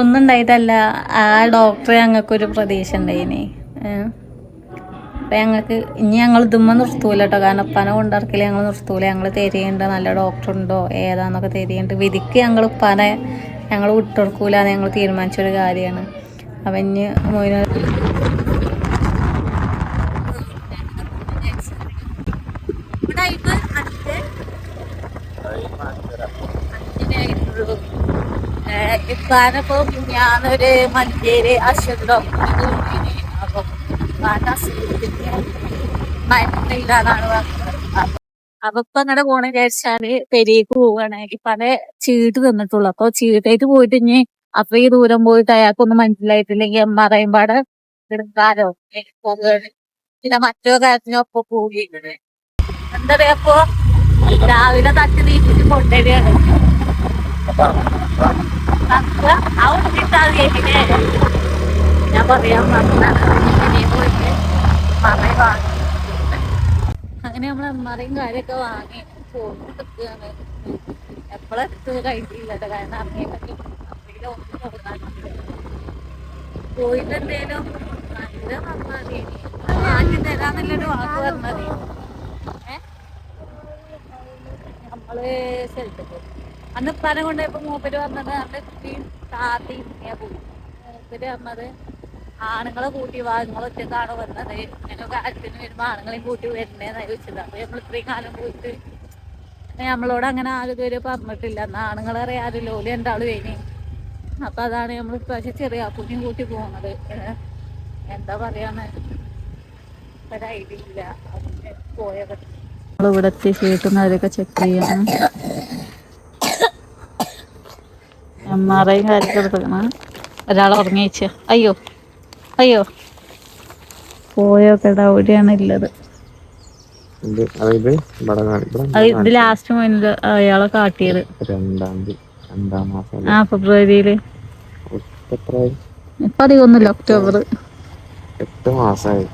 ഒന്നും ഉണ്ടായിട്ടല്ല ആ ഡോക്ടറെ ഞങ്ങൾക്കൊരു പ്രതീക്ഷ ഉണ്ടായിനി അപ്പം ഞങ്ങൾക്ക് ഇനി ഞങ്ങൾ ഇതുമ്മ നിർത്തൂല കേട്ടോ കാരണം ഉപ്പാനെ കൊണ്ടിറക്കില്ല ഞങ്ങൾ നിർത്തൂല. ഞങ്ങൾ തരിയുണ്ട് നല്ല ഡോക്ടർ ഉണ്ടോ? ഏതാന്നൊക്കെ തരിയുണ്ട് വിധിക്ക് ഞങ്ങൾ ഉപ്പാനെ ഞങ്ങൾ വിട്ടുകൊടുക്കൂല ഞങ്ങൾ തീരുമാനിച്ചൊരു കാര്യമാണ്. അപ്പം ഇനി ഇപ്പാനിപ്പോ ഞാനൊരു മഞ്ചേരി അശ്വത് ഡോക്ടറെ അപ്പം ഇപ്പൊ പോണ വിചാരിച്ചാൽ പെരിയേക്ക് പോവാണ്. പല ചീട്ട് തന്നിട്ടുള്ളു. അപ്പൊ ചീട്ടായിട്ട് പോയിട്ട് ഇനി അപ്പൊ ഈ ദൂരം പോയിട്ട് അയാൾക്കൊന്നും മനസ്സിലായിട്ടില്ലെങ്കിൽ എം ആർ പാടെ എടുക്കാലോ പിന്നെ മറ്റോ കാര്യത്തിനൊപ്പം പോയി എന്താ പറയാ അപ്പൊ? രാവിലെ തട്ടി നീക്കിട്ട് കൊണ്ടുവരികയാണ്. നമുക്ക് ആ ഉണ്ടിട്ടാൽ കേട്ടില്ലേ ഞാൻ പറയാൻ പറഞ്ഞ പോയിട്ട് മറൈ വാങ്ങി അങ്ങനെ നമ്മൾ എമ്മാറയും കാര്യമൊക്കെ വാങ്ങി പോകാണ് എപ്പോഴെത്തുക കഴിഞ്ഞില്ല കാരണം പറ്റും അപ്പോഴേക്കും ഒന്ന് പോകാനുണ്ട് പോയിട്ട് എന്തേലും നല്ല നന്നായി മാറ്റി തരാന്നുള്ളൊരു വാക്ക് പറഞ്ഞത് ഏ? നമ്മൾ സ്ഥലത്തേക്ക് അന്ന് ഉപ്പാനെ കൊണ്ടുപോയപ്പോ മൂപ്പര് പറഞ്ഞത് അവരുടെ കുട്ടിയും താത്തയും ഇങ്ങനെ മൂപ്പര് പറഞ്ഞത് ആണുങ്ങളെ കൂട്ടി വാ ഒറ്റക്കാണ് വന്നത് ഞങ്ങൾക്ക് അച്ഛന് വരുമ്പോ ആണുങ്ങളെയും കൂട്ടി വരണേന്നാ ചോദിച്ചത്. അപ്പൊ നമ്മൾ ഇത്രയും കാലം പോയിട്ട് നമ്മളോട് അങ്ങനെ ആരും ഇതുവരെ പറഞ്ഞിട്ടില്ല. എന്നാ ആണുങ്ങളെ അറിയാറില്ല ഓൽ രണ്ടാളും വേണി അപ്പൊ അതാണ് നമ്മൾ ഇപ്രാവശ്യം ചെറിയ കുഞ്ഞും കൂട്ടി പോകുന്നത് എന്താ പറയാന്ന് ഒരു ഐഡിയ ഇല്ല. പോയവർ ഇവിടെ എത്തി ഷീട്ടും ചെക്ക് ചെയ്യണം എം കാര്യത്തിൽ എടുക്കണം ഒരാൾ ഉറങ്ങിച്ച അയ്യോ അയ്യോ. പോയോ കേടാ അവിടെയാണ് ഉള്ളത് ഇത്? ലാസ്റ്റ് മുന്നിൽ അയാളെ കാട്ടിയത്? രണ്ടാം തീയതി ആ ഫെബ്രുവരിയിൽ. ഇപ്പൊ അധികമൊന്നുമില്ല ഒക്ടോബർ. എട്ട് മാസമായി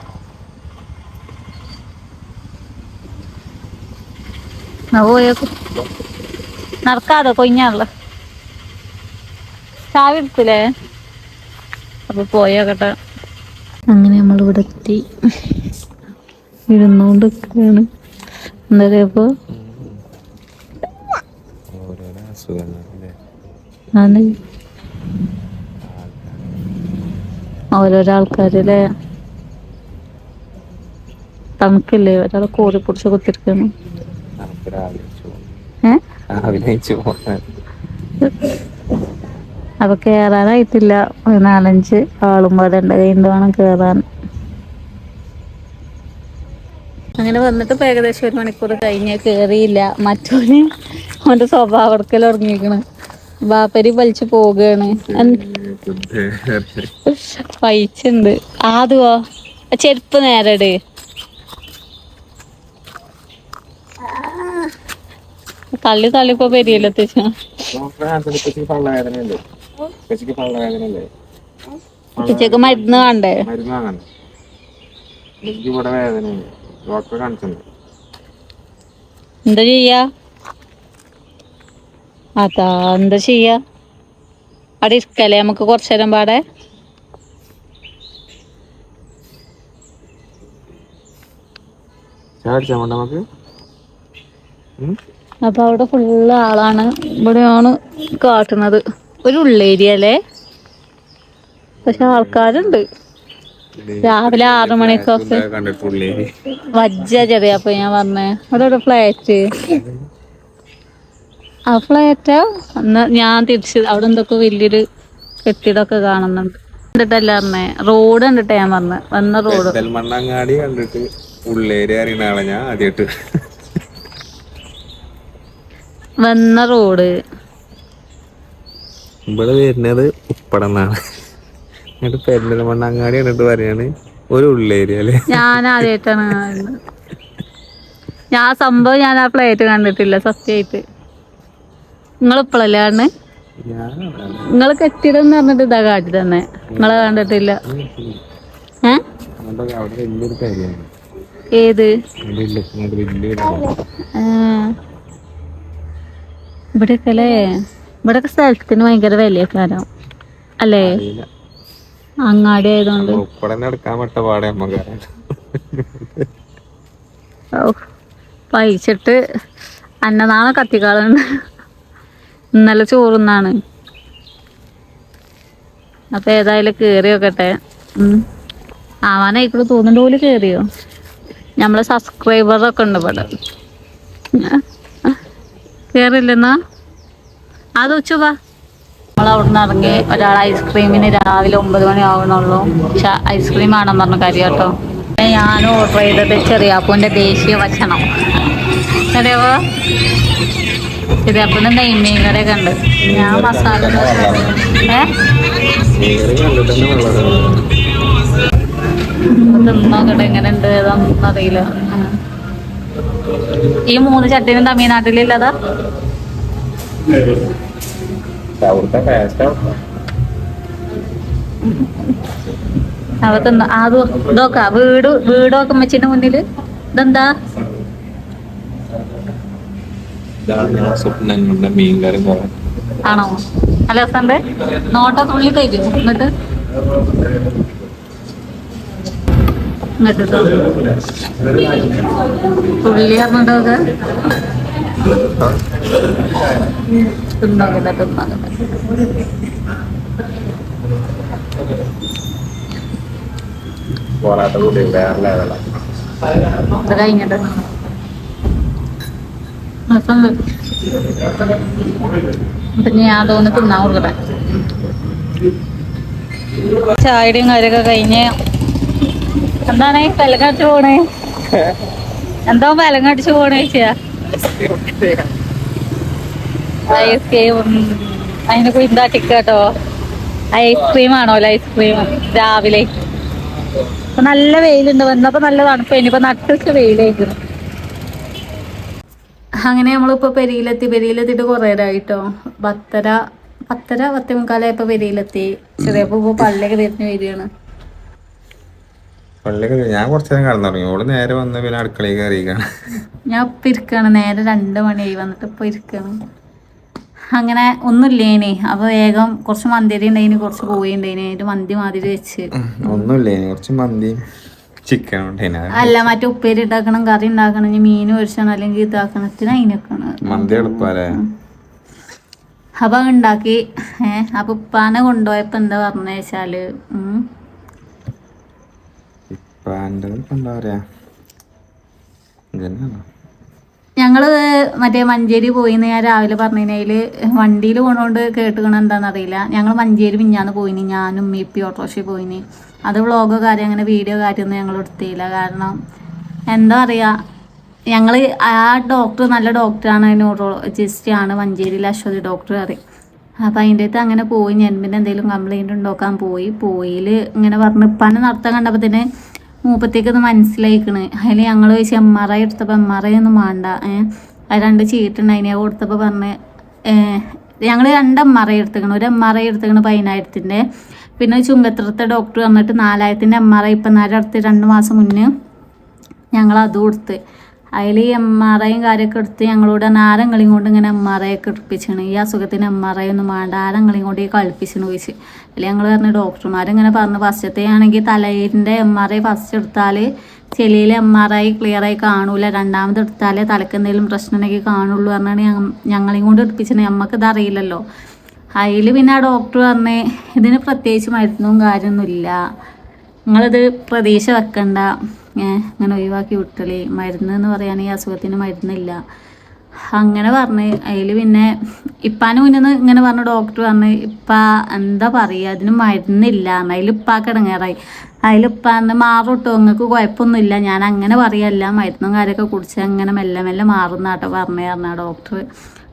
പോയോക്ക് നടക്കാതെ കൊഞ്ഞാണല്ലോ ചാവി അപ്പൊ പോയോക്കട്ടെ. അങ്ങനെ നമ്മൾ ഇവിടെ എത്തി. ഇരുന്നോണ്ടൊക്കെയാണ് എന്താ പറയാ ഇപ്പൊ? ഓരോരോ അസുഖങ്ങളല്ലേ? ആണ്. ഓരോരോ ആൾക്കാരല്ലേ? തണുക്കില്ലേ? ഒരാളെ കോരി പിടിച്ച് കുത്തിരിക്കുന്നു നമുക്ക് രാവിലെ ചോറ് ഏ രാവിലെ ചോറ് അപ്പൊ കേറാനായിട്ടില്ല. ഒരു നാലഞ്ച് ആളും പാടെ ഉണ്ട്. കഴിഞ്ഞിട്ട് വേണം കേറാൻ. അങ്ങനെ വന്നിട്ട് ഇപ്പൊ ഏകദേശം ഒരു മണിക്കൂർ കഴിഞ്ഞ് കേറിയില്ല. മറ്റോന് അവന്റെ സ്വഭാവം തുടങ്ങിയിരിക്കണ് ബാപ്പരി വലിച്ചു പോവുകയാണ് പൈച്ചുണ്ട് ആദ്യോ ചെരുപ്പ് നേരട്. തള്ളി തള്ളി ഇപ്പൊ ഉച്ചയ്ക്ക് മരുന്ന് വേണ്ടേ? മരുന്ന് ഇവിടെ വേദനയുണ്ട് ഡോക്ടറെ കാണിച്ചിട്ടുണ്ട് എന്താ ചെയ്യാ? അതാ എന്താ ചെയ്യാ? അവിടെ ഇരിക്കല്ലേ നമുക്ക് കുറച്ചു നേരം പാടെ? അപ്പൊ അവിടെ ഫുള്ള് ആളാണ്. ഇവിടെയാണ് കാട്ടുന്നത്. ഒരു ഉള്ളേരിയ അല്ലേ? പക്ഷെ ആൾക്കാരുണ്ട്. രാവിലെ ആറു മണിക്കൊക്കെ വജ്ജ ചെറിയ അപ്പൊ ഞാൻ പറഞ്ഞേ. അതോടെ ഫ്ലാറ്റ്. ആ ഫ്ലാറ്റാ? അന്ന് ഞാൻ തിരിച്ചു അവിടെ എന്തൊക്കെ വലിയൊരു കെട്ടിടമൊക്കെ കാണുന്നുണ്ട്. കണ്ടിട്ടല്ല പറഞ്ഞേ. റോഡ് കണ്ടിട്ട് ഞാൻ പറഞ്ഞ. വന്ന റോഡ്. മണ്ണങ്ങാടി കണ്ടിട്ട് ഉള്ളേരി അറിയുന്ന ആളെ ഞാൻ ആദ്യമായിട്ട് വന്ന റോഡ്. ഇവിടെ വരുന്നത് ഉപ്പടന്നാണ്. എന്നിട്ട് പെരിന്തൽമണ്ണങ്ങാടി എന്നിട്ട് പറയാണ് ഒരു ഉള്ളേരി അല്ലേ? ഞാൻ ഞാൻ സംഭവം ഞാൻ ആ പ്ലേറ്റ് കണ്ടിട്ടില്ല സത്യമായിട്ട്. നിങ്ങൾ ഇപ്പോഴല്ലേ ആണ് നിങ്ങൾ കെട്ടിടം എന്ന് പറഞ്ഞിട്ട് ഇതാ കാട്ടി തന്നെ. നിങ്ങളെ കണ്ടിട്ടില്ല. ഏത്? അവിടെ ഇവിടെയൊക്കെ സ്ഥലത്തിന് ഭയങ്കര വിലയൊക്കെ വരാം അല്ലേ അങ്ങാടി ആയതുകൊണ്ട്. പൈച്ചിട്ട് അന്നനാളെ കത്തിക്കാളുണ്ട്. ഇന്നലെ ചോറുന്നാണ്. അപ്പൊ ഏതായാലും കേറി നോക്കട്ടെ. ഉം. ആവാനായിക്കൂടെ തോന്നുന്നുണ്ട് പോലും കേറിയോ? നമ്മളെ സബ്സ്ക്രൈബറൊക്കെ ഉണ്ട് ഇവിടെ. കേറില്ലെന്നാ? അത് ഉച്ചവാ നിന്ന് ഇറങ്ങി ഒരാൾ ഐസ്ക്രീമിന് രാവിലെ ഒമ്പത് മണി ആവണുള്ളൂ പക്ഷെ ഐസ്ക്രീം ആണെന്ന് പറഞ്ഞ കാര്യം കേട്ടോ. ഞാൻ ഓർഡർ ചെയ്തത് ചെറിയാപ്പൂന്റെ ദേശീയ ഭക്ഷണം. ചെറിയപ്പോ ചെറിയാപ്പൂന്റെ നെയ്മീൻ ഒക്കെ ഉണ്ട്. ഞാൻ മസാല തിന്നോക്കട്ടെ എങ്ങനെ ഉണ്ട് ഏതാണെന്ന് അറിയില്ല. ഈ മൂന്ന് ചട്ടിനും തമിഴ്നാട്ടിലില്ലതാ? അവിടുത്തെ ടേസ്റ്റ് അവ തിന്ന അത് ഇതൊക്കെ വീട് വീടൊക്കെ വെച്ചിന്റെ മുന്നിൽ ഇതെന്താ? ആണോ? അല്ല രസമുണ്ട് നോട്ട തുള്ളി തരും എന്നിട്ട്? എന്നിട്ട്. തുള്ളി പറഞ്ഞിട്ടൊക്കെ തിന്നോക്കട്ടെ തിന്നോക്കട്ടെ പൊറാട്ട കൂടി വേറെ ലെവലാണ് ഇത് കഴിഞ്ഞിട്ട്. രസമുണ്ട് അപ്പൊ ഞാൻ തോന്നി തിന്നാൻ കൊടുക്കട്ടെ. ചായയുടെയും കാര്യമൊക്കെ കഴിഞ്ഞ്. എന്താണ് പെലങ്ങടിച്ച് പോണേ? എന്തോ പെലങ്ങടിച്ച് പോണേ ചേച്ചിയാ ഐസ്ക്രീം അതിനെ കുറിച്ച് ടിക്കട്ടോ ഐസ്ക്രീം ആണോ ഐസ്ക്രീം രാവിലെ? നല്ല വെയിലുണ്ട് വന്നപ്പോ നല്ല തണുപ്പ് ഇനിയിപ്പോ നട്ടിട്ട് വെയിലായിരുന്നു അങ്ങനെ നമ്മളിപ്പോ പെരിയിലെത്തി പെരിയിലെത്തിയിട്ട് കുറേ നേരമായിട്ടോ പത്തര പത്തര പത്തേ മുക്കാലായപ്പോ പെരിയിലെത്തി. ചെറിയപ്പോ പള്ളിയൊക്കെ തീർന്നു വരികയാണ്. പള്ളിയൊക്കെ ഞാൻ കുറച്ചു നേരം കടന്നു തുടങ്ങി. ഓൾ നേരെ വന്ന് പിന്നെ അടുക്കളയിൽ കയറിയിരിക്കാണ് ഞാൻ ഇപ്പൊ ഇരിക്കാണ്. നേരെ രണ്ട് മണിയായി വന്നിട്ട് ഇപ്പൊ ഇരിക്കാണ്. അങ്ങനെ ഒന്നുമില്ലേനി. അപ്പൊ വേഗം കുറച്ച് മന്തിരി ഉണ്ടായിന് കുറച്ച് കോഴി ഉണ്ടായിന്. മന്തി മാതിരി വെച്ച്. കുറച്ച് മന്തിയും ചിക്കനും അല്ല മറ്റേ ഉപ്പേരി ഉണ്ടാക്കണം കറി ഉണ്ടാക്കണം ഇനി മീൻ മേടിച്ചാണ് അല്ലെങ്കിൽ ഇതാക്കണത്തിന് അതിനൊക്കെയാണ് മന്തി എളുപ്പല്ലേ? അപ്പൊ ഉണ്ടാക്കി. ഏഹ് അപ്പൊ ഉപ്പാനെ കൊണ്ടുപോയപ്പോ എന്താ പറഞ്ഞ വെച്ചാൽ ഉം, ഇപ്പാന്റെ എന്താ പറയാ? ഞങ്ങൾ മറ്റേ മഞ്ചേരി പോയിന്ന് ഞാൻ രാവിലെ പറഞ്ഞതിൽ വണ്ടിയിൽ പോണോണ്ട് കേട്ടുകണ എന്താണെന്ന് അറിയില്ല. ഞങ്ങൾ മഞ്ചേരി മിഞ്ഞാന്ന് പോയിനി ഞാനും മീപ്പി ഓട്ടോറിക്ഷയിൽ പോയിനി. അത് വ്ളോഗോ കാര്യം അങ്ങനെ വീഡിയോ കാര്യമൊന്നും ഞങ്ങൾ എടുത്തില്ല. കാരണം എന്താ പറയുക ഞങ്ങൾ ആ ഡോക്ടർ നല്ല ഡോക്ടറാണ് ന്യൂറോളജിസ്റ്റ് ആണ് മഞ്ചേരിയിലെ അശ്വതി ഡോക്ടർ അറിയും അപ്പം അതിന്റെ അടുത്ത് അങ്ങനെ പോയി. ഞാൻ പിന്നെ എന്തെങ്കിലും കംപ്ലൈന്റ് ഉണ്ടാക്കാൻ പോയി. പോയിൽ ഇങ്ങനെ പറഞ്ഞ്. ഇപ്പാനെ നടത്താൻ കണ്ടപ്പോൾ തന്നെ മൂപ്പത്തേക്ക് ഇത് മനസ്സിലായിക്കണ്. അതിൽ ഞങ്ങൾ ചോദിച്ചു എം ആർ ഐ എടുത്തപ്പോൾ എം ആർ ഐ ഒന്നും വേണ്ട. അത് രണ്ട് ചീട്ടുണ്ടായിന് അത് കൊടുത്തപ്പോൾ പറഞ്ഞ് ഞങ്ങൾ രണ്ട് എം ആർ ഐ എടുത്തേക്കണം. ഒരു എം ആർ ഐ എടുത്തേക്കണ് പതിനായിരത്തിന്റെ പിന്നെ ചുങ്കത്രത്തെ ഡോക്ടർ വന്നിട്ട് നാലായിരത്തിന്റെ എം ആർ ഐ ഇപ്പം നേരെ അടുത്ത് രണ്ട് മാസം മുന്നേ ഞങ്ങൾ അത് കൊടുത്ത്. അതിൽ എം ആർ ഐയും കാര്യമൊക്കെ എടുത്ത് ഞങ്ങളോട് ആരെങ്കിലും കൊണ്ട് ഇങ്ങനെ എം ആർ ഐ ഒക്കെ എടുപ്പിച്ചാണ്. ഈ അസുഖത്തിന് എം ആർ ഐ ഒന്നും വേണ്ട. ആരെങ്കിലും കൊണ്ട് ഈ കളിപ്പിച്ചെന്ന് ചോദിച്ചു. അതിൽ ഞങ്ങൾ പറഞ്ഞ ഡോക്ടർമാരിങ്ങനെ പറഞ്ഞു ഫസ്റ്റത്തെ ആണെങ്കിൽ തലയിന്റെ എം ആർ ഐ ഫസ്റ്റ് എടുത്താൽ ചെളിയിൽ എം ആർ ഐ ക്ലിയർ ആയി കാണൂല. രണ്ടാമത് എടുത്താലേ തലക്ക് എന്തെങ്കിലും പ്രശ്നം ഉണ്ടെങ്കിൽ കാണുള്ളൂ പറഞ്ഞാണ് ഞങ്ങ ഞങ്ങളെയും കൊണ്ട് എടുപ്പിച്ചത്. നമ്മൾക്ക് അറിയില്ലല്ലോ. അതിൽ പിന്നെ ആ ഡോക്ടർ പറഞ്ഞേ ഇതിന് പ്രത്യേകിച്ച് മരുന്നും കാര്യമൊന്നുമില്ല നിങ്ങളിത് പ്രതീക്ഷ വെക്കണ്ട. ഇങ്ങനെ ഒഴിവാക്കി വിട്ടളി മരുന്ന് എന്ന് പറയുകയാണെങ്കിൽ അസുഖത്തിന് മരുന്നില്ല. അങ്ങനെ പറഞ്ഞ്. അതിൽ പിന്നെ ഇപ്പാന് മുന്നിന്ന് ഇങ്ങനെ പറഞ്ഞ ഡോക്ടർ പറഞ്ഞ് ഇപ്പ എന്താ പറയുക അതിന് മരുന്നില്ല. അതിൽ ഇപ്പാക്ക് ഇടങ്ങേറായി. അതിൽ ഇപ്പാന്ന് മാറുട്ടോ? നിങ്ങൾക്ക് കുഴപ്പമൊന്നുമില്ല. ഞാൻ അങ്ങനെ പറയല്ല. മരുന്നും കാര്യമൊക്കെ കുടിച്ച് അങ്ങനെ മെല്ലെ മെല്ലെ മാറുന്നാട്ടോ പറഞ്ഞു പറഞ്ഞ ഡോക്ടർ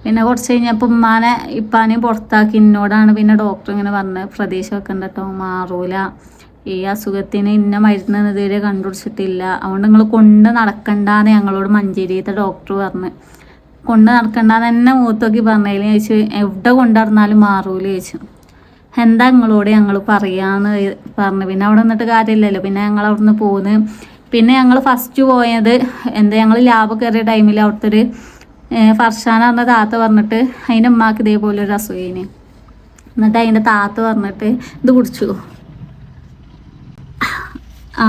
പിന്നെ കുറച്ച് കഴിഞ്ഞപ്പോൾ ഉമ്മാനെ ഇപ്പാനെയും പുറത്താക്കി. എന്നോടാണ് പിന്നെ ഡോക്ടർ ഇങ്ങനെ പറഞ്ഞ്. പ്രതീക്ഷ വെക്കണ്ട കേട്ടോ മാറൂല. ഈ അസുഖത്തിന് ഇന്ന മരുന്ന് ഇതുവരെ കണ്ടുപിടിച്ചിട്ടില്ല. അതുകൊണ്ട് നിങ്ങൾ കൊണ്ട് നടക്കണ്ടാന്ന് ഞങ്ങളോട് മഞ്ചേരിയത്തെ ഡോക്ടർ പറഞ്ഞ്. കൊണ്ട് നടക്കണ്ട തന്നെ മൂത്തോക്കി പറഞ്ഞതിൽ ചോദിച്ചു എവിടെ കൊണ്ട് നടന്നാലും മാറൂല ചോദിച്ചു. എന്താ നിങ്ങളോട് ഞങ്ങൾ പറയാന്ന് പറഞ്ഞു. പിന്നെ അവിടെ നിന്നിട്ട് കാര്യമില്ലല്ലോ. പിന്നെ ഞങ്ങൾ അവിടെ നിന്ന് പോന്ന്. പിന്നെ ഞങ്ങൾ ഫസ്റ്റ് പോയത് എന്താ ഞങ്ങൾ ലാബ് കയറിയ ടൈമിൽ അവിടുത്തെ ഒരു ഫർഷാന പറഞ്ഞ താത്ത പറഞ്ഞിട്ട് അതിന്റെ ഉമ്മാക്ക് ഇതേപോലെ ഒരു അസുഖീന് എന്നിട്ട് അതിന്റെ താത്ത പറഞ്ഞിട്ട് ഇത് കുടിച്ചു. ആ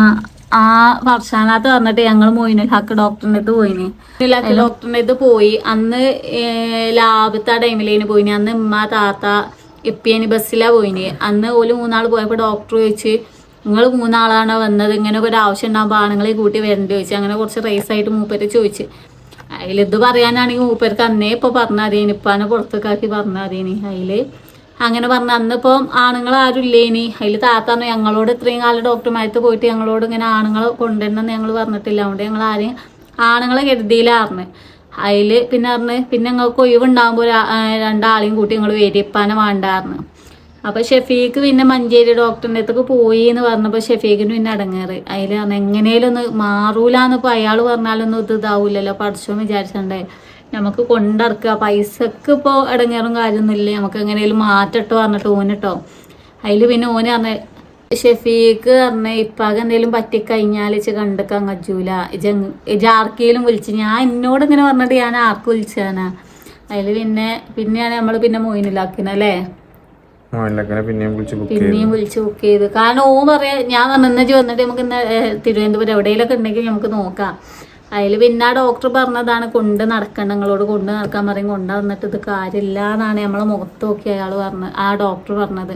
ആ വർഷാനത്ത് പറഞ്ഞിട്ട് ഞങ്ങൾ മൊയിനുൽ ഹക്ക് ഡോക്ടറിന്റെ അടുത്ത് പോയിന്. മൊയിനുൽ ഹക്ക് ഡോക്ടറിന്റെ അടുത്ത് പോയി. അന്ന് ലാഭത്തെ ടൈമിലേന് പോയിന്. അന്ന് ഉമ്മ താത്ത ഇപ്പിയനി ബസ്സിലാ പോയിന്. അന്ന് ഓൽ മൂന്നാൾ പോയപ്പോൾ ഡോക്ടർ ചോദിച്ച് നിങ്ങൾ മൂന്നാളാണോ വന്നത്? ഇങ്ങനെ ഒരു ആവശ്യം ഉണ്ടാകുമ്പോൾ ആണുങ്ങളെ കൂട്ടി വരേണ്ടി? ചോദിച്ചു അങ്ങനെ കുറച്ച് റേസ് ആയിട്ട് മൂപ്പര് ചോദിച്ചു അതിലിത് പറയാനാണെങ്കിൽ മൂപ്പർക്ക് അന്നേ ഇപ്പോൾ പറഞ്ഞാൽ ഇപ്പാണ് പുറത്തേക്കാക്കി പറഞ്ഞാൽ അതിൽ അങ്ങനെ പറഞ്ഞ അന്നിപ്പോൾ ആണുങ്ങൾ ആരും ഇല്ലേനി അതിൽ താത്താന്ന് ഞങ്ങളോട് ഇത്രയും കാലം ഡോക്ടർമാരത്ത് പോയിട്ട് ഞങ്ങളോട് ഇങ്ങനെ ആണുങ്ങളെ കൊണ്ടുവരണമെന്ന് ഞങ്ങൾ പറഞ്ഞിട്ടില്ല. അതുകൊണ്ട് ഞങ്ങൾ ആരെയും ആണുങ്ങളെ കരുതിയിലായിരുന്നു അതിൽ പിന്നെ പറഞ്ഞ് പിന്നെ ഞങ്ങൾക്ക് ഒഴിവുണ്ടാകുമ്പോൾ രണ്ടാളെയും കൂട്ടി ഞങ്ങൾ വേരിപ്പാനെ വേണ്ടായിരുന്നു അപ്പോൾ ഷെഫീക്ക് പിന്നെ മഞ്ചേരി ഡോക്ടറിന്റെ അടുത്തേക്ക് പോയി എന്ന് പറഞ്ഞപ്പോൾ ഷെഫീക്കിന് പിന്നെ അടങ്ങേറ്. അതിൽ പറഞ്ഞാൽ എങ്ങനെയും ഒന്ന് മാറൂലെന്നിപ്പോൾ അയാൾ പറഞ്ഞാലൊന്നും ഇത് ഇതാവില്ലല്ലോ. പഠിച്ചോ വിചാരിച്ചണ്ടേ നമുക്ക് കൊണ്ടിറക്കുക പൈസക്ക് ഇപ്പോൾ ഇടങ്ങേറും കാര്യമൊന്നുമില്ല നമുക്ക് എങ്ങനെയും മാറ്റട്ടോ പറഞ്ഞിട്ട് ഓനിട്ടോ അതിൽ പിന്നെ ഓന് പറഞ്ഞ ഷെഫീക്ക് പറഞ്ഞ ഇപ്പാക്ക് എന്തെങ്കിലും പറ്റിക്കഴിഞ്ഞാൽ ഇച്ച് കണ്ടെക്കാൻ കജൂല ജാർക്കിയിലും വിളിച്ച്. ഞാൻ എന്നോട് ഇങ്ങനെ പറഞ്ഞിട്ട് ഞാൻ ആർക്ക് വിളിച്ചാനാ. അതിൽ പിന്നെ പിന്നെയാണ് നമ്മൾ പിന്നെ മോയിനിലാക്കിനല്ലേ പിന്നെയും വിളിച്ച് ബുക്ക് ചെയ്തു. കാരണം ഓ പറയാ ഞാൻ പറഞ്ഞു വന്നിട്ട് നമുക്ക് ഇന്ന് തിരുവനന്തപുരം എവിടെയെങ്കിലൊക്കെ ഉണ്ടെങ്കിൽ നമുക്ക് നോക്കാം. അതിൽ പിന്നെ ആ ഡോക്ടർ പറഞ്ഞതാണ് കൊണ്ട് നടക്കണ്ട നിങ്ങളോട് കൊണ്ട് നടക്കാൻ പറയും കൊണ്ട് വന്നിട്ട് ഇത് കാര്യമില്ല എന്നാണ് നമ്മളെ മുഖത്ത് നോക്കി അയാൾ പറഞ്ഞത് ആ ഡോക്ടർ പറഞ്ഞത്.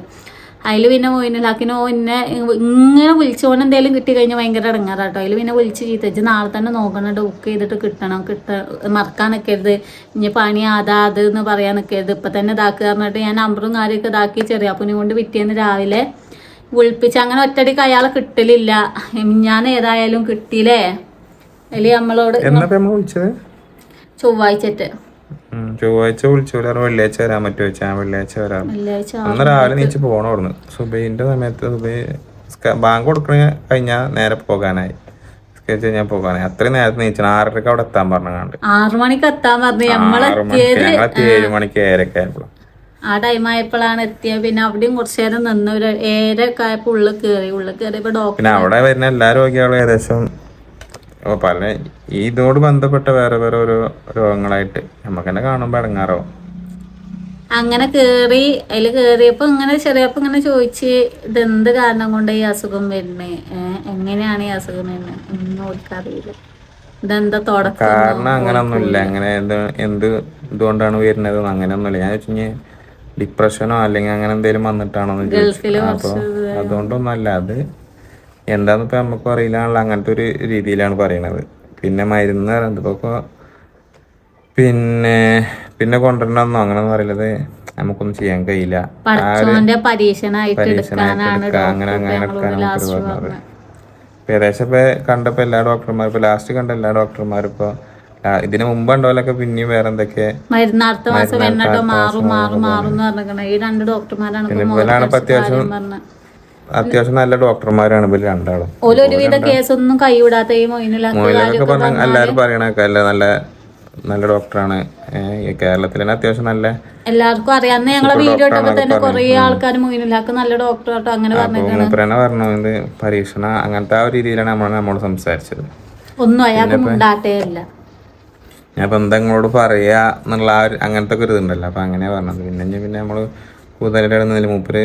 അതിൽ പിന്നെ മോയിനിലാക്കിനോ എന്നെ ഇങ്ങനെ വിളിച്ചോണ്ട് എന്തെങ്കിലും കിട്ടി കഴിഞ്ഞാൽ ഭയങ്കര ഇടങ്ങാറാട്ടോ. അതിൽ പിന്നെ വിളിച്ച് ചീത്തച്ച് നാളെ തന്നെ നോക്കണുണ്ട് ബുക്ക് ചെയ്തിട്ട് കിട്ടണം കിട്ട മറക്കാൻ നിൽക്കരുത് ഇനി പണി അതാ അത് എന്ന് പറയാൻ നിൽക്കരുത് ഇപ്പം തന്നെ ഇതാക്കുക പറഞ്ഞിട്ട് ഞാൻ നമ്പറും കാര്യമൊക്കെ ഇതാക്കി ചെറിയ അപ്പനെ കൊണ്ട് പിറ്റേന്ന് രാവിലെ വിളിപ്പിച്ച് അങ്ങനെ ഒറ്റടിക്ക് അയാളെ കിട്ടലില്ല. ഞാൻ ഏതായാലും കിട്ടിയില്ലേ? അതിൽ നമ്മളോട് വിളിച്ചത്? ചൊവ്വാഴ്ചറ്റ് ഉം, ചൊവ്വാഴ്ച വിളിച്ചോലെ വെള്ളിയാഴ്ച വരാൻ പറ്റുമോ വെച്ചാൽ വെള്ളിയാഴ്ച വരാം. അന്ന് രാവിലെ നീച്ച് പോകണം അവിടുന്ന്. സുബൈന്റെ സമയത്ത് സുബൈ ബാങ്ക് കൊടുക്കണ കഴിഞ്ഞാ നേരെ പോകാനായി. സ്കെച്ച് ഞാൻ പോകാനായി. അത്രയും നേരത്തെ നീച്ചാണ് ആറരക്ക് അവിടെ എത്താൻ പറഞ്ഞാണ്ട് ആറു മണിക്ക് എത്താൻ പറഞ്ഞു ഞങ്ങളെത്തി ഏഴ് മണിക്ക് ഏഴരക്ക് ആയപ്പോൾ ആ ടൈം ആയപ്പോഴാണ് എത്തിയത് പിന്നെ അവിടെയും കുറച്ചു നേരം നിന്ന് ഒരു ആയപ്പോ ഉള്ളിൽ കയറി ഉള്ളിൽ കയറിയപ്പോൾ ഡോക്ടർ പിന്നെ അവിടെ വരുന്ന എല്ലാ രോഗികളും ഏകദേശം ഓ, പല ഈ ഇതോട് ബന്ധപ്പെട്ട വേറെ വേറെ ഓരോ രോഗങ്ങളായിട്ട് നമുക്ക് തന്നെ കാണുമ്പോൾ ഇടങ്ങാറാവും അങ്ങനെ കേറി അതിൽ കേറിയപ്പോൾ ഇങ്ങനെ ചെറിയപ്പോ ഇങ്ങനെ ചോദിച്ച് ഇതെന്ത് കാരണം കൊണ്ട് ഈ അസുഖം വരുന്നത് എങ്ങനെയാണ് ഈ അസുഖം വരുന്നത് ഒന്നും ഓർക്കറിയില്ല ഇതെന്താ തുടക്കം കാരണം അങ്ങനൊന്നുമില്ല അങ്ങനെ എന്ത് എന്ത് ഇതുകൊണ്ടാണ് വരുന്നത് അങ്ങനെയൊന്നുമില്ല ഞാൻ വെച്ചാൽ ഡിപ്രഷനോ അല്ലെങ്കിൽ അങ്ങനെ എന്തെങ്കിലും വന്നിട്ടാണോ അതുകൊണ്ടൊന്നും അല്ല അപ്പോൾ അത് എന്താന്ന് ഇപ്പൊ നമുക്കും അറിയില്ല അങ്ങനത്തെ ഒരു രീതിയിലാണ് പറയണത്. പിന്നെ മരുന്ന് പറയുന്നത് ഇപ്പൊ പിന്നെ പിന്നെ കൊണ്ടുവരണമെന്നോ? അങ്ങനെയൊന്നും അറിയില്ലത്. നമുക്കൊന്നും ചെയ്യാൻ കഴിയില്ല. പരീക്ഷണായിട്ട് അങ്ങനെ അങ്ങനെ ഏകദേശം ഇപ്പൊ കണ്ടപ്പോ എല്ലാ ഡോക്ടർമാരും ഇപ്പൊ ലാസ്റ്റ് കണ്ട എല്ലാ ഡോക്ടർമാരും ഇപ്പൊ ഇതിനു മുമ്പ് ഉണ്ടോലൊക്കെ പിന്നെയും വേറെ എന്തൊക്കെ അടുത്ത മാസം മാറും മാറും മാറും ഈ രണ്ട് ഡോക്ടർമാരാണ് അത്യാവശ്യം അത്യാവശ്യം നല്ല ഡോക്ടർമാരാണ് ഇവർ രണ്ടാളും. ഒരുവിധ കേസൊന്നും കൈവിടാത്ത മൊയിലൊക്കെ പറഞ്ഞ എല്ലാരും പറയണൊക്കെ അല്ല നല്ല നല്ല ഡോക്ടറാണ്. കേരളത്തിൽ തന്നെ അത്യാവശ്യം നല്ല എല്ലാവർക്കും അറിയാവുന്ന ഞങ്ങളെ വീഡിയോ ഇട്ടപ്പോ തന്നെ കുറെ ആൾക്കാർ മൊയിനുലാക്ക് നല്ല ഡോക്ടർ ആട്ടോ അങ്ങനെ പറഞ്ഞു പറഞ്ഞത് പരീക്ഷണ അങ്ങനത്തെ ആ ഒരു രീതിയിലാണ് നമ്മൾ നമ്മോട് സംസാരിച്ചത്. ഒന്നും അയാൾക്ക് മുണ്ടാട്ടേ ഇല്ല. ഞാൻ ഇപ്പൊ എന്താ നിങ്ങളോട് പറയാ എന്നുള്ള ആ ഒരു അങ്ങനത്തെ ഒക്കെ ഒരു ഇതുണ്ടല്ലോ. അപ്പൊ അങ്ങനെയാ പറഞ്ഞത്. പിന്നെ പിന്നെ നമ്മൾ കൂടുതലായിട്ട് മൂപ്പര്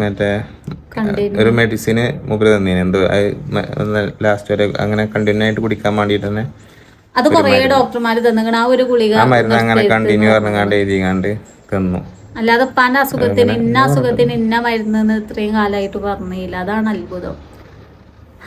മറ്റേ ഒരു മെഡിസിന് മൂപ്പര് തന്നീന്. എന്തോ ലാസ്റ്റ് വരെ അങ്ങനെ കണ്ടിന്യൂ ആയിട്ട് കുടിക്കാൻ വേണ്ടിട്ട് തന്നെ അത് കൊറേ ഡോക്ടർമാര് തന്നിക്കണ. ആ ഒരു ഗുളിക ആ മരുന്ന് അങ്ങനെ കണ്ടിന്യൂ പറഞ്ഞാണ്ട് എഴുതിയാണ്ട് തന്നു. അല്ലാതെ പല അസുഖത്തിന് ഇന്ന അസുഖത്തിന് ഇന്ന മരുന്ന് ഇത്രയും കാലമായിട്ട് പറഞ്ഞില്ല. അതാണ് അത്ഭുതം.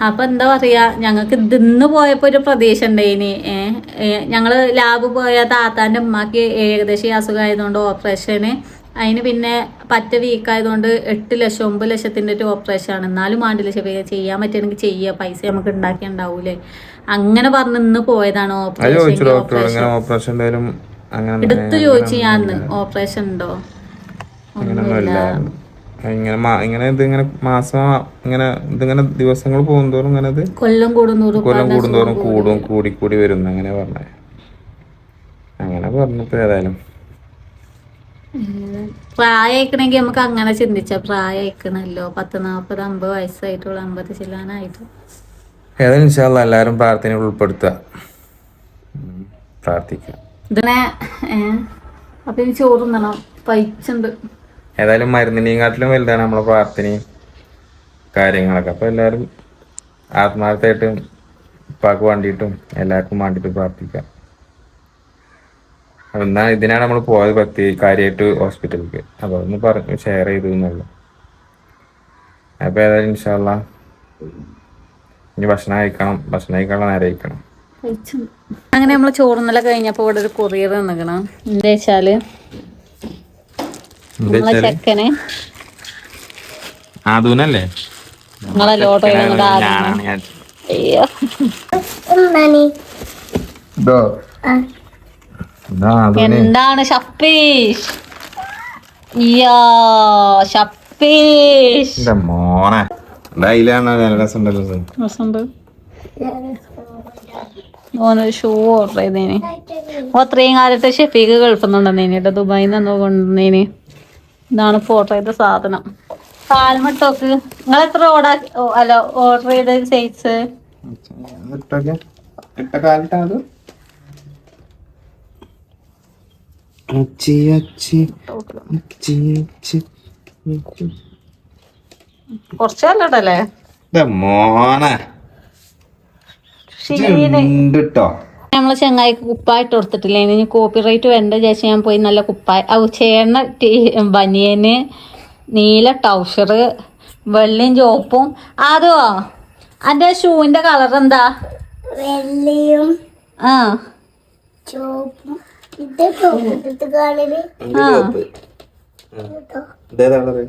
അപ്പൊ എന്താ പറയാ ഞങ്ങൾക്ക് ഇതിന്ന് പോയപ്പോ ഒരു പ്രതീക്ഷ ഉണ്ടായിനി ഏഹ് ഞങ്ങൾ ലാബ് പോയ താത്താന്റെ ഉമ്മാക്ക് ഏകദേശം ഈ അസുഖം ഓപ്പറേഷന് അതിന് പിന്നെ പറ്റ വീക്ക് ആയതുകൊണ്ട് എട്ട് ലക്ഷം ഒമ്പത് ലക്ഷത്തിന്റെ ഒരു ഓപ്പറേഷൻ ആണ്. എന്നാലും ലക്ഷം രൂപ ചെയ്യാൻ പറ്റുകയാണെങ്കിൽ ചെയ്യുക പൈസ നമുക്ക് ഉണ്ടാക്കി ഉണ്ടാവൂലേ അങ്ങനെ പറഞ്ഞ് ഇന്ന് പോയതാണ് ഓപ്പറേഷൻ എടുത്തു ചോദിച്ചു ഞാൻ ഓപ്പറേഷൻ ഉണ്ടോ? അങ്ങനെയൊന്നുമില്ല ഇങ്ങനെ ഇങ്ങനെ ഇത് ഇങ്ങനെ മാസം ഇങ്ങനെ ഇതിങ്ങനെ ദിവസങ്ങൾ ഇങ്ങനെ ഇത് കൊല്ലം കൂടുന്നോറും കൊല്ലം കൂടും കൂടി കൂടി. വരുന്നു. അങ്ങനെ പറഞ്ഞേ. അങ്ങനെ പറഞ്ഞപ്പോ ഏതായാലും. പ്രായക്കണമെങ്കിൽ നമുക്ക് അങ്ങനെ ചിന്തിച്ച. പ്രായമായിക്കണല്ലോ. പത്ത് നാൽപ്പത് അമ്പത് വയസ്സായിട്ടുള്ള. അമ്പത് ചില്ലാനായിട്ട്. ഏതായാലും ഇൻഷാല്ല എല്ലാവരും പ്രാർത്ഥനയിൽ ഉൾപ്പെടുത്തുക. പ്രാർത്ഥിക്കുക. ഇതിനെ അപ്പൊ ഇനി ചോറ് തിന്നണം പൈച്ചുണ്ട് ഏതായാലും മരുന്നിനെയും കാട്ടിലും വലുതാണ് നമ്മളെ പ്രാർത്ഥനയും കാര്യങ്ങളൊക്കെ. അപ്പൊ എല്ലാവരും ആത്മാർത്ഥമായിട്ടും ഉപ്പാക്ക് വേണ്ടിയിട്ടും എല്ലാവർക്കും വേണ്ടിയിട്ടും പ്രാർത്ഥിക്കാം എന്നാ ഇതിനാണ് നമ്മൾ പോയത് പത്തി കാര്യമായിട്ട് ഹോസ്പിറ്റലിലേക്ക് അപ്പൊ ഒന്ന് പറഞ്ഞു ഷെയർ ചെയ്തു എന്നുള്ളു അപ്പൊ ഏതായാലും ഇൻഷാല്ല ഇനി ഭക്ഷണം കഴിക്കണം ഭക്ഷണം കഴിക്കാനുള്ള നേരെ കഴിക്കണം അങ്ങനെ നമ്മൾ ചോറുന്നല കഴിഞ്ഞപ്പോ ഇവിടെ ഒരു കൊറിയർ നിൽക്കണം എന്താ വെച്ചാൽ നമ്മളെ ചെക്കന് ആദൂനല്ലേ നിങ്ങളെ ലോട്ടോ ഞാനാണ് അയ്യോ എന്താണ് ഷപ്പീഷ് എന്റെ മോനെ. ഓനൊരു ഷൂ ഓർഡർ ചെയ്തേന്. ഓ അത്രയും കാലത്തെ ഷെഫീക്ക് ഗൾഫിൽ നിന്നുണ്ടെന്നേന് കേട്ടോ ദുബായിൽ നിന്ന് കൊണ്ടുവന്നേന്. ഇതാണ് ഇപ്പോൾ ഓർഡർ ചെയ്ത സാധനം. കാൽമട്ടോക്ക് നിങ്ങൾ എത്ര ഓർഡർ അല്ല ഓർഡർ ചെയ്ത സൈസ് ഇട്ടൊക്കെ ഇട്ട കാലിട്ടാ അത് അച്ചി അച്ചി അച്ചി അച്ചി കുറച്ചല്ലേ മോനെ. ഉണ്ടിട്ടോ നമ്മളെ ചെങ്ങായിക്ക് കുപ്പായിട്ട് കൊടുത്തിട്ടില്ല? ഇനി കോപ്പി റൈറ്റ് വേണ്ട ചേച്ചി ഞാൻ പോയി നല്ല കുപ്പായ ഔ ചേർന്ന ടീ ബനിയന് നീല ടൗഷർ വെള്ളയും ചോപ്പും അതോ അന്റെ ഷൂവിന്റെ കളർ എന്താ? വെള്ളയും ആ. ചുവപ്പും. ഇത് നമുക്ക് ഓർക്ക ഇതേതാ? കളറ്.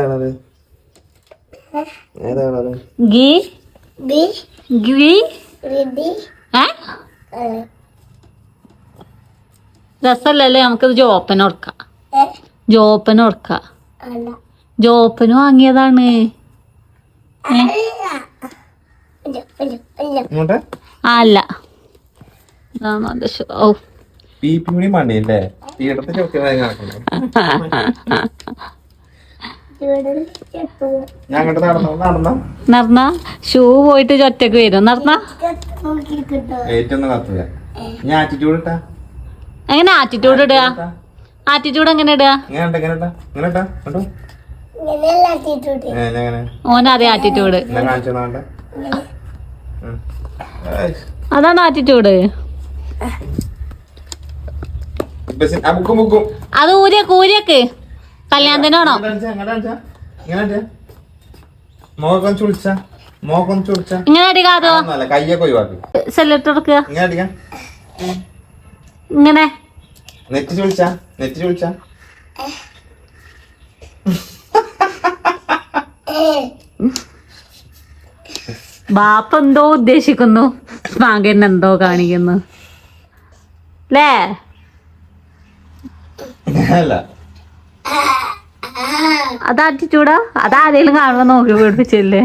കളറ്. ഏതാ കളറ്? ഗീ? ഗീ. ഗി? വിധി ഏ? കളർ രസമല്ലല്ലേ നമുക്കിത് ജോപ്പന് കൊടുക്കാം. ഏ? ജോപ്പന് കൊടുക്കാം. അല്ല. ജോപ്പന് വാങ്ങിയതാണ്. അല്ല. ഓ. നടക്കുന്നു നടന്നോ? നടന്നോ? നടന്ന? ഷൂ പോയിട്ട് ഒറ്റയ്ക്ക് വരും? നടന്ന? എങ്ങനെ ആറ്റിറ്റ്യൂഡ് ഇടുക? ആറ്റിറ്റ്യൂഡ് എങ്ങനെ ഇടുക? ഓനറിയ ആറ്റിറ്റ്യൂഡ് അതാണ് ആറ്റിറ്റ്യൂഡ് അത് ഊരിയക്ക് ഊരിയക്ക്. കല്യാണത്തിനാണോ? ചുളിച്ച. ചുളിച്ച. ഇങ്ങനെ അടിക്കാതോ? അല്ല കയ്യൊക്കെ ഒഴിവാക്കി. സെല്ലറ്റ് എടുക്കുക ഇങ്ങനെ അടിക്കാം. ഇങ്ങനെ. നെറ്റ് ചുളിച്ചാ നെറ്റ് ചുളിച്ചാ. ബാപ്പ എന്തോ ഉദ്ദേശിക്കുന്നു. എന്തോ കാണിക്കുന്നു. അല്ലേ അതാ അത് ആറ്റിറ്റ്യൂഡാ അത് ആരെങ്കിലും കാണുമ്പോ നോക്കി പേടിപ്പിച്ചല്ലേ?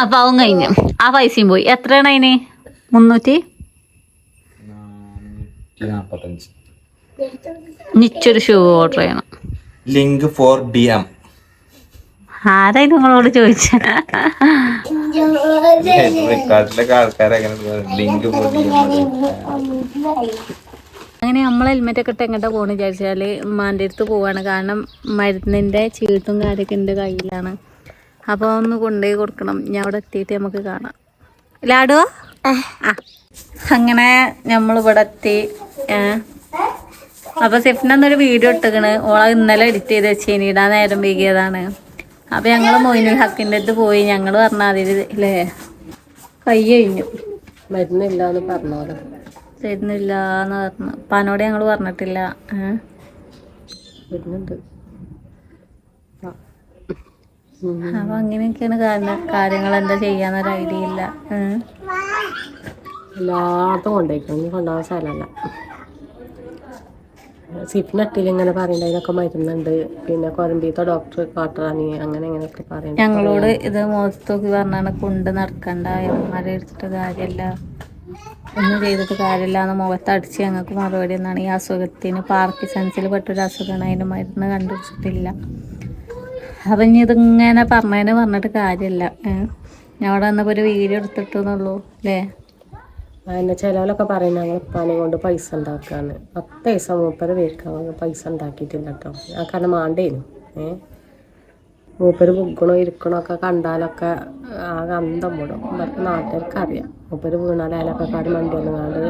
അപ്പൊ അവൻ കഴിഞ്ഞു. ആ പൈസയും പോയി. എത്രയാണ് അതിന്? മുന്നൂറ്റി? നാപ്പത്തഞ്ച് നിച്ചൊരു ഷൂ ഓർഡർ ചെയ്യണം. ലിങ്ക് ഫോർ ഡി എം ആരായി നിങ്ങളോട് ചോദിച്ച? ഫ്ലിപ്കാർട്ടിലൊക്കെ ആൾക്കാരെ ലിങ്ക് ഡി എം അങ്ങനെ നമ്മൾ ഹെൽമെറ്റ് ഒക്കെ ഇട്ട് എങ്ങോട്ടാ പോകണമെന്ന് വിചാരിച്ചാൽ ഉമ്മാന്റെ അടുത്ത് പോവാണ്. കാരണം മരുന്നിന്റെ ചീട്ടും കാര്യമൊക്കെ എന്റെ കയ്യിലാണ്. അപ്പോൾ ഒന്ന് കൊണ്ടുപോയി കൊടുക്കണം. ഞാൻ അവിടെ എത്തിയിട്ട് നമുക്ക് കാണാം. ലാഡോ? ആ. അങ്ങനെ നമ്മൾ ഇവിടെ എത്തി. അപ്പൊ സിഫിന് അന്നൊരു വീഡിയോ ഇട്ടുകണ് ഓളെ ഇന്നലെ എഡിറ്റ് ചെയ്ത് വെച്ചേനി. ഇടാൻ നേരം വൈകിയതാണ്. അപ്പൊ ഞങ്ങൾ മൊയിനുൽ ഹക്കിന്റെ അടുത്ത് പോയി. ഞങ്ങൾ പറഞ്ഞ അതിൽ അല്ലേ കൈ കഴിഞ്ഞു. മരുന്നില്ല എന്ന് പറഞ്ഞോലോ. തരുന്നില്ല എന്ന് പറഞ്ഞു പാനോട് ഞങ്ങൾ പറഞ്ഞിട്ടില്ല. വരുന്നുണ്ട് അപ്പൊ അങ്ങനെയൊക്കെയാണ് കാരണം കാര്യങ്ങൾ എന്താ ചെയ്യാന്നൊരു ഐഡിയ ഇല്ല. എല്ലായിടത്തും കൊണ്ടുപോയിക്കണം ഇനി കൊണ്ടുപോകാൻ സ്ഥലമല്ല. സിഫ്നട്ടിൽ ഇങ്ങനെ പറയണ്ട ഇതൊക്കെ മരുന്നുണ്ട്. പിന്നെ കൊരമ്പീത്ത ഡോക്ടർ കാട്ടറാണി അങ്ങനെ ഇങ്ങനെയൊക്കെ പറയുന്നത് ഞങ്ങളോട് ഇത് മുഖത്ത് നോക്കി പറഞ്ഞാണ് കൊണ്ട് നടക്കണ്ട എടുത്തിട്ട് കാര്യമല്ല. ഒന്നും ചെയ്തിട്ട് കാര്യമില്ല. എന്ന് മുഖത്തടിച്ച് ഞങ്ങൾക്ക് മറുപടി എന്നാണ് ഈ അസുഖത്തിന് പാർക്കിസൺസിൽ പെട്ടൊരു അസുഖമാണ്. അതിന് മരുന്ന് കണ്ടുപിടിച്ചിട്ടില്ല. അപ്പം ഇനി ഇതിങ്ങനെ പറഞ്ഞതിന് പറഞ്ഞിട്ട് കാര്യമില്ല. ഞാൻ അവിടെ വന്നപ്പോൾ ഒരു വീഡിയോ എടുത്തിട്ടെന്നുള്ളൂ അല്ലേ? അതിന്റെ ചിലവരൊക്കെ പറയും ഞങ്ങൾ പണി കൊണ്ട് പൈസ ഉണ്ടാക്കാന്ന് പത്ത് പൈസ മൂപ്പര് പേർക്ക് പൈസ ഉണ്ടാക്കിയിട്ടില്ല കേട്ടോ ഞാൻ കാരണം മാണ്ടേനു. ഏ? മൂപ്പര് മുക്കണോ ഇരിക്കണോ ഒക്കെ കണ്ടാലൊക്കെ ആ അന്തം വിടും. അവർക്ക് നാട്ടുകാർക്ക് അറിയാം. മൂപ്പര് വീണാൽ മണ്ടി വണ്ടി കണ്ട്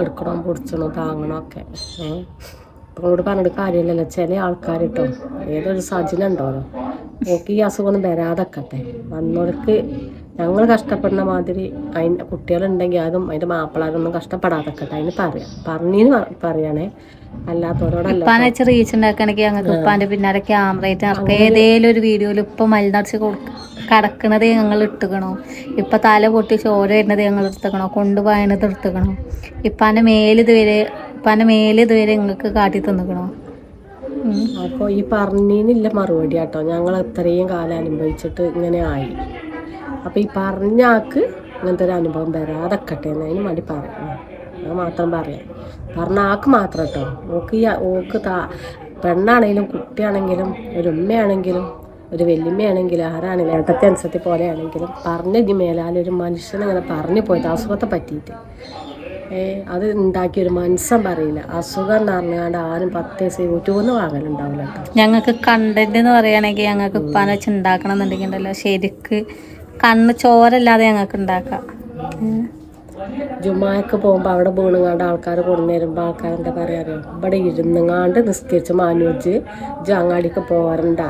എടുക്കണോ പൊടിച്ചണോ താങ്ങണോ ഒക്കെ. ഏ? ഇപ്പം കൂടെ പറഞ്ഞിട്ട് കാര്യമില്ലല്ലോ ചില ആൾക്കാർ കേട്ടോ ഏതൊരു സജിനുണ്ടോലോ നോക്കി ഈ അസുഖമൊന്നും വരാതെക്കട്ടെ. വന്നവർക്ക് ഞങ്ങൾ കഷ്ടപ്പെടുന്ന മാതിരി അതിന്റെ കുട്ടികളുണ്ടെങ്കിൽ അതും അതിന്റെ മാപ്പിളാരൊന്നും കഷ്ടപ്പെടാതൊക്കെ അതിന് പറയാം. പറഞ്ഞിന് പറയണേ. അല്ലാത്തവരോടല്ല റീച്ച് ഉണ്ടാക്കണമെങ്കിൽ ഞങ്ങൾക്ക് ഉപ്പാന്റെ പിന്നാലെ ക്യാമറയിട്ട് നടക്കുക. ഏതേലും ഒരു വീഡിയോയിൽ ഉപ്പ മരുന്നടിച്ച് കൊടുക്ക കടക്കണത് ഞങ്ങൾ ഇട്ടുക്കണോ? ഇപ്പം തല പൊട്ടി ചോര വരുന്നത് ഞങ്ങൾ എടുത്തുക്കണോ? കൊണ്ടുപോയത് എടുത്തുക്കണോ? ഇപ്പാന്റെ മേലിതുവരെ ഇപ്പാന്റെ മേലിതുവരെ ഞങ്ങൾക്ക് കാട്ടി തന്നിക്കണോ? അപ്പോൾ ഈ പറഞ്ഞതിനില്ല മറുപടി കേട്ടോ ഞങ്ങൾ ഇത്രയും കാലം അനുഭവിച്ചിട്ട് ഇങ്ങനെ ആയി. അപ്പോൾ ഈ പറഞ്ഞ അങ്ങനത്തെ ഒരു അനുഭവം വരാതെക്കട്ടെ എന്ന് അതിന് വേണ്ടി പറയാം. അത് മാത്രം പറയാം. പറഞ്ഞ ആൾക്ക് മാത്രം കേട്ടോ. ഓക്ക് ഈ ഓക്ക് താ പെണ്ണാണെങ്കിലും കുട്ടിയാണെങ്കിലും ഒരു ഉമ്മയാണെങ്കിലും ഒരു വെല്ലുമ്മയാണെങ്കിലും ആരാണെങ്കിലും ഏട്ടത്തെ അനുസരിച്ച് പോലെയാണെങ്കിലും പറഞ്ഞ മേലാൽ ഒരു മനുഷ്യനങ്ങനെ പറഞ്ഞു പോയത് അസുഖത്തെ പറ്റിയിട്ട്. ഏ അത് ഉണ്ടാക്കിയ ഒരു മനുഷ്യൻ പറയില്ല. അസുഖം എന്ന് പറഞ്ഞാണ്ട് ആരും പത്ത് ദിവസം യൂട്യൂബിൽ വാങ്ങലുണ്ടാവില്ല ഞങ്ങൾക്ക് കണ്ടന്റ് എന്ന് പറയുകയാണെങ്കിൽ ഞങ്ങൾക്ക് ഉപ്പാനെ വെച്ച് ഉണ്ടാക്കണം എന്നുണ്ടെങ്കിൽ ഉണ്ടല്ലോ. ശരിക്ക് കണ്ണ് ചോരല്ലാതെ ഞങ്ങൾക്ക് ഉണ്ടാക്കാം. ജുമാക്ക് പോകുമ്പോൾ അവിടെ വീണുങ്ങാണ്ട് ആൾക്കാർ കൊണ്ടു വരുമ്പോൾ ആൾക്കാർ എന്താ പറയാറിയോ ഇവിടെ ഇരുന്നുങ്ങാണ്ട് നിസ്കരിച്ച് മാനൂജ് ജാങ്ങാടിക്ക് അങ്ങാടിക്ക് പോരണ്ട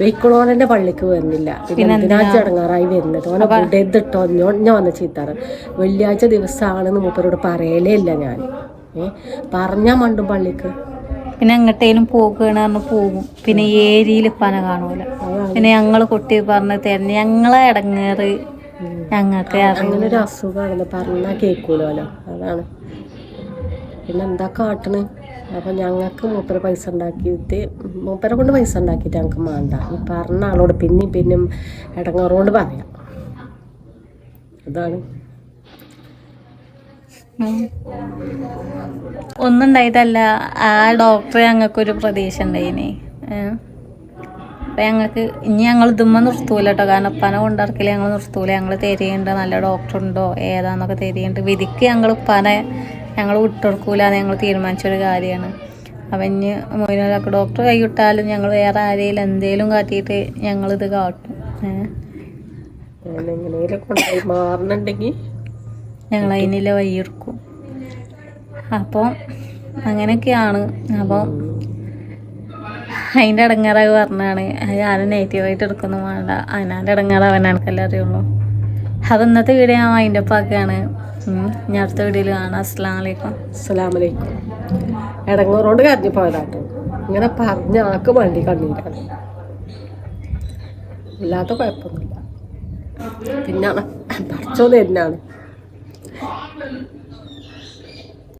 വെയ്ക്കണോനെ പള്ളിക്ക് വരുന്നില്ല. പിന്നെ എന്തിനാ ചടങ്ങാറായി വരുന്നത്? ഓനെ വിടരുതിട്ടോ? ഞാൻ വന്ന ചീത്താറ്. വെള്ളിയാഴ്ച ദിവസമാണെന്ന് മൂപ്പരോട് പറയലേ ഇല്ല ഞാൻ ഏ? പറഞ്ഞാൽ മണ്ടും പള്ളിക്ക്. പിന്നെ എങ്ങോട്ടേലും പോകുകയാണ് പറഞ്ഞ് പോകും. പിന്നെ ഏരിയിൽ പന കാണൂല. പിന്നെ ഞങ്ങൾ കുട്ടി പറഞ്ഞ് തരുന്ന ഞങ്ങളെ ഇടങ്ങേറ് ഞങ്ങൾക്ക് അങ്ങനെ ഒരു അസുഖമാണെന്ന് പറഞ്ഞാൽ കേൾക്കൂലോ അതാണ്. പിന്നെ എന്താ കാട്ടണ്? അപ്പം ഞങ്ങൾക്ക് മൂപ്പര പൈസ ഉണ്ടാക്കിയിട്ട് മൂപ്പരെ കൊണ്ട് പൈസ ഉണ്ടാക്കിയിട്ട് ഞങ്ങൾക്ക് മാണ്ട. ഈ പറഞ്ഞ ആളോട് പിന്നെയും പിന്നെയും ഇടങ്ങാറോണ്ട് പറയാം. അതാണ്. ഒന്നുണ്ടായിട്ടല്ല ഒന്നും ആ ഡോക്ടറെ ഞങ്ങൾക്കൊരു പ്രതീക്ഷ ഉണ്ടായിനി. അപ്പം ഞങ്ങൾക്ക് ഇനി ഞങ്ങൾ ഇതുമ്മ നിർത്തൂല കേട്ടോ കാരണം ഉപ്പാനെ കൊണ്ടിറക്കില്ല ഞങ്ങൾ നിർത്തൂല. ഞങ്ങൾ തിരയുണ്ട് നല്ല ഡോക്ടർ ഉണ്ടോ? ഏതാന്നൊക്കെ തിരയുണ്ട് വിധിക്ക് ഞങ്ങൾ ഉപ്പാനെ ഞങ്ങൾ വിട്ടുകൊടുക്കൂല എന്ന് ഞങ്ങൾ തീരുമാനിച്ചൊരു കാര്യമാണ്. അപ്പം ഇനി മൊയിനൊക്കെ ഡോക്ടർ കൈവിട്ടാലും ഞങ്ങൾ വേറെ ആരെയും എന്തേലും കാട്ടിയിട്ട് ഞങ്ങളിത് കാട്ടും. മാറണുണ്ടെങ്കിൽ ഞങ്ങൾ അതിനെ വഴിയെടുക്കും അപ്പോൾ അങ്ങനെയൊക്കെയാണ്. അപ്പോൾ അതിന്റെ ഇടങ്ങാറായി പറഞ്ഞാണ്. ഞാൻ നെഗറ്റീവായിട്ട് എടുക്കൊന്നും വേണ്ട. അതിനാന്റെ ഇടങ്ങാറാവൻ എനിക്കല്ലേ അറിയുള്ളൂ. അത് ഇന്നത്തെ വീഡിയോ ഞാൻ അതിന്റെ ഒപ്പാക്കുകയാണ് ഞാൻ അടുത്ത വീഡിയോയിൽ കാണാം. അസ്സാം വലൈക്കും അസ്സാം വലൈക്കും ഇടങ്ങാറോണ്ട് കരഞ്ഞു പോയതാട്ടോ. ഇങ്ങനെ പറഞ്ഞ ആൾക്ക് വേണ്ടി കണ്ണീരാണ്. ഇല്ലാത്ത കുഴപ്പമൊന്നുമില്ല. പിന്നാണ് പഠിച്ചോ തരുന്നാണ്